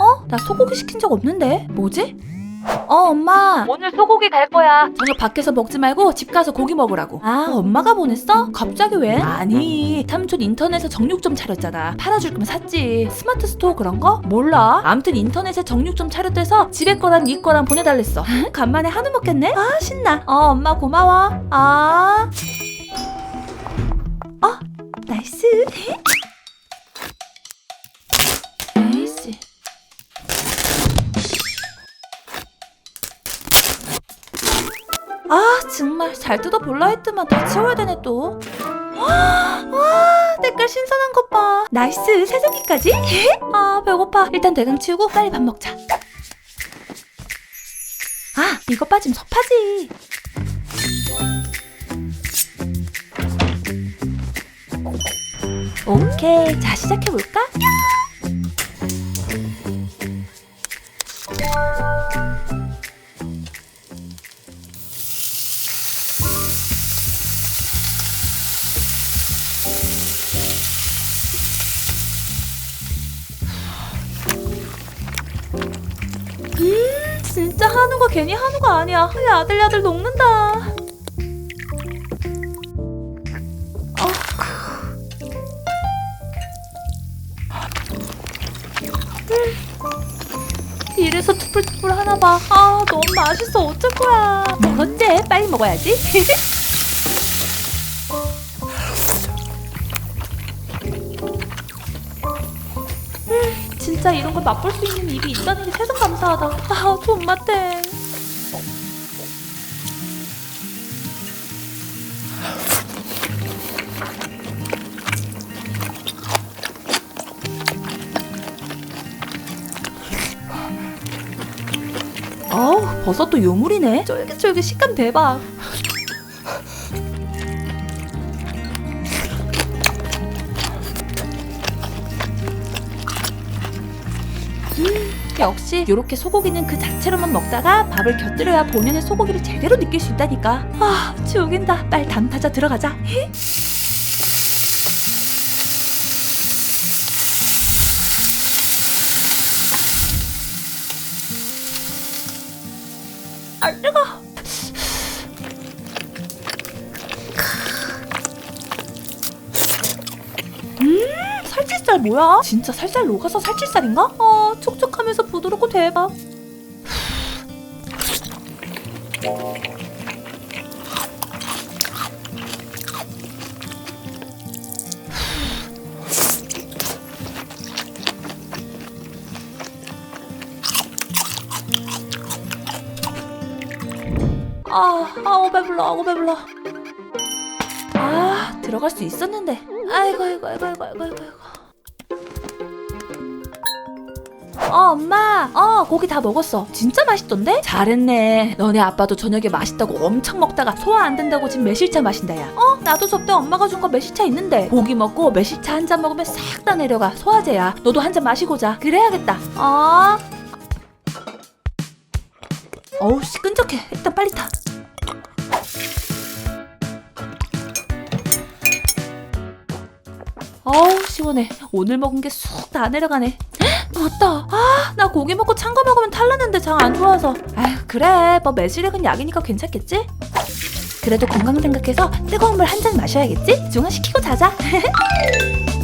어? 나 소고기 시킨 적 없는데? 뭐지? 어, 엄마. 오늘 소고기 갈 거야. 저녁 밖에서 먹지 말고 집 가서 고기 먹으라고. 아, 엄마가 보냈어? 갑자기 왜? 아니, 삼촌 인터넷에 정육점 차렸잖아. 팔아줄 거면 샀지. 스마트 스토어 그런 거? 몰라. 암튼 인터넷에 정육점 차렸대서 집에 거랑 네 거랑 보내달랬어. 간만에 한우 먹겠네? 아, 신나. 어, 엄마 고마워. 아. 어, 나이스. 아 정말 잘 뜯어 볼라 했더만 다 치워야 되네 또. 와, 와 때깔 신선한 것 봐. 나이스 세조기까지? 아 배고파. 일단 대강 치우고 빨리 밥 먹자. 아 이거 빠지면 섭하지. 오케이 자 시작해 볼까? 진짜 한우가 괜히 한우가 아니야. 야들야들 녹는다. 음. 이래서 투뿔투뿔 하나 봐. 아, 너무 맛있어. 어쩔 거야. 먹었지? 빨리 먹어야지. 진짜 이런 걸 맛볼 수 있는 입이 있다는 게 세상 감사하다. 아, 존맛해. 어우, 버섯도 요물이네. 쫄깃쫄깃 식감 대박. 역시 이렇게 소고기는 그 자체로만 먹다가 밥을 곁들여야 본연의 소고기를 제대로 느낄 수 있다니까. 아, 죽인다. 빨리 담 타자 들어가자. 히? 아, 뜨거. 음, 살찔살 뭐야? 진짜 살살 녹아서 살찔살인가? 어, 촉촉하면서 부드럽고 대박. 아, 아우 배불러, 아우 배불러. 아, 들어갈 수 있었는데. 아이고, 아이고, 아이고, 아이고, 아이고, 아이고. 어, 엄마. 어, 고기 다 먹었어. 진짜 맛있던데? 잘했네. 너네 아빠도 저녁에 맛있다고 엄청 먹다가 소화 안 된다고 지금 매실차 마신다, 야. 어, 나도 저때 엄마가 준 거 매실차 있는데. 고기 먹고 매실차 한 잔 먹으면 싹 다 내려가. 소화제야. 너도 한 잔 마시고 자. 그래야겠다. 어? 어우, 씨, 끈적해. 일단 빨리 타. 어우 시원해 오늘 먹은 게 쑥 다 내려가네 헉, 맞다 아 나 고기 먹고 찬 거 먹으면 탈나는데 장 안 좋아서 아휴 그래 뭐 매실액은 약이니까 괜찮겠지? 그래도 건강 생각해서 뜨거운 물 한 잔 마셔야겠지? 중화시키고 자자